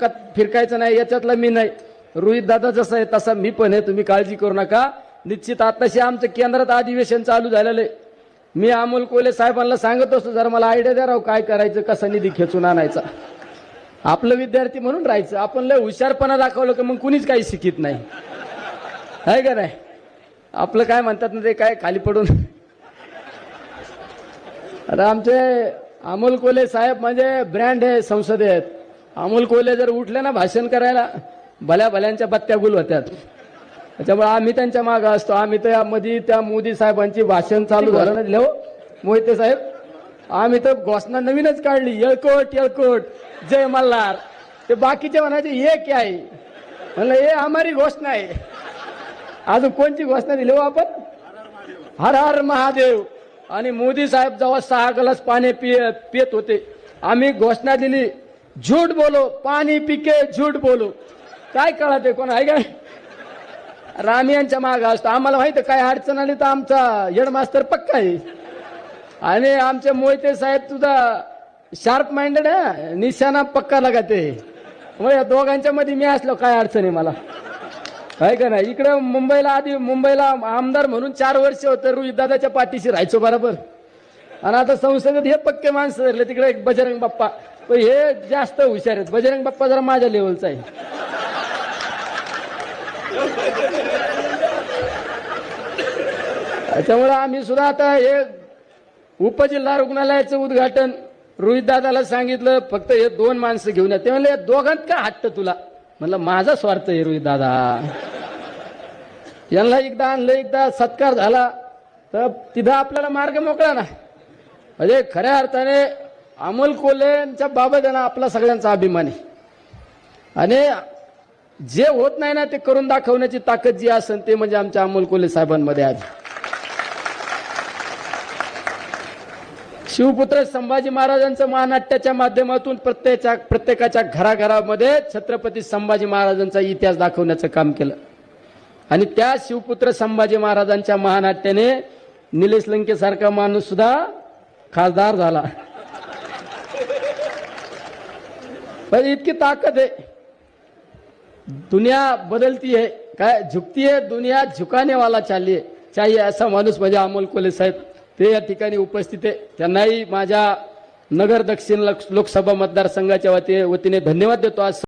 का फिरकायचं नाही याच्यातला मी नाही. रोहित दादा जसं आहे तसा मी पण आहे तुम्ही काळजी करू नका. निश्चित आताशी आमचं केंद्रात अधिवेशन चालू झालेलं आहे. मी अमोल कोले साहेबांना सांगत असतो जरा मला आयडिया द्या राव काय करायचं कसा निधी खेचून आणायचा. आपलं विद्यार्थी म्हणून राहायचं. आपण लय हुशारपणा दाखवलं की मग कुणीच काही शिकित नाही. आहे का नाही? आपलं काय म्हणतात ना ते काय खाली पडून. अरे आमचे अमोल कोले साहेब म्हणजे ब्रँड आहे आहेत अमोल कोले जर उठले ना भाषण करायला भल्या भल्यांच्या बत्त्या गुल होत्यात. त्याच्यामुळे आम्ही त्यांच्या मागं असतो. आम्ही तर मध्ये त्या मोदी साहेबांची भाषण चालू झालं ना दिलं हो, मोहिते साहेब आम्ही तर घोषणा नवीनच काढली. येळकोट येळकोट जय मल्हार. ते बाकीचे म्हणायचे हे काय आहे म्हणलं हे आम्हारी घोषणा आहे अजून कोणती घोषणा दिली हो आपण? हर हर महादेव. आणि मोदी साहेब जेव्हा सहा ग्लास पाणी पियत पियत होते आम्ही घोषणा दिली. झूट बोलो पाणी पिके झूट बोलो. काय कळते कोण आहे काय? राम यांच्या माग असतो. आम्हाला माहीत काय अडचण आली तर आमचा हेडमास्तर पक्का आहे. आणि आमचे मोहिते साहेब तुझा शार्प माइंडेड आहे निशाणा पक्का लगाते मग या दोघांच्या मध्ये मी असलो काय अडचण आहे मला? आहे का नाही? इकडे मुंबईला आधी मुंबईला आमदार म्हणून चार वर्ष होतं रोहित दादाच्या पाठीशी राहायचो बरोबर. आणि आता संसदेत हे पक्के माणसं धरले तिकडे एक बजरंग बाप्पा. पण हे जास्त हुशार आहेत. बजरंग बाप्पा जरा माझ्या लेवलचा आहे. त्याच्यामुळे आम्ही सुद्धा आता हे उपजिल्हा रुग्णालयाचं उद्घाटन रोहित दादाला सांगितलं. फक्त हे दोन माणसं घेऊन या. ते म्हणले दोघांत का हट्ट तुला? म्हणलं माझा स्वार्थ आहे रोहित दादा. यांना एकदा आणलं एकदा सत्कार झाला. तर तिथं आपल्याला मार्ग मोकळा ना म्हणजे खऱ्या अर्थाने अमोल कोल्हेंच्या बाबत आहे ना आपला सगळ्यांचा अभिमान. आहे आणि जे होत नाही ना ते करून दाखवण्याची ताकद जी असेल ते म्हणजे आमच्या अमोल कोल्हे साहेबांमध्ये आहे. शिवपुत्र संभाजी महाराजांचं महानाट्याच्या माध्यमातून प्रत्येच्या प्रत्येकाच्या घराघरामध्ये छत्रपती संभाजी महाराजांचा इतिहास दाखवण्याचं काम केलं. आणि त्या शिवपुत्र संभाजी महाराजांच्या महानाट्याने निलेश लंकेसारखा माणूस सुद्धा खासदार झाला. पण इतकी ताकद आहे. दुनिया बदलती आहे. काय झुकती आहे? दुनिया झुकाने वाला आहे. चाहिए असा माणूस म्हणजे अमोल कोले साहेब ते या ठिकाणी उपस्थित आहे. त्यांनाही माझ्या नगर दक्षिण लोकसभा मतदारसंघाच्या वती वतीने धन्यवाद देतो. आज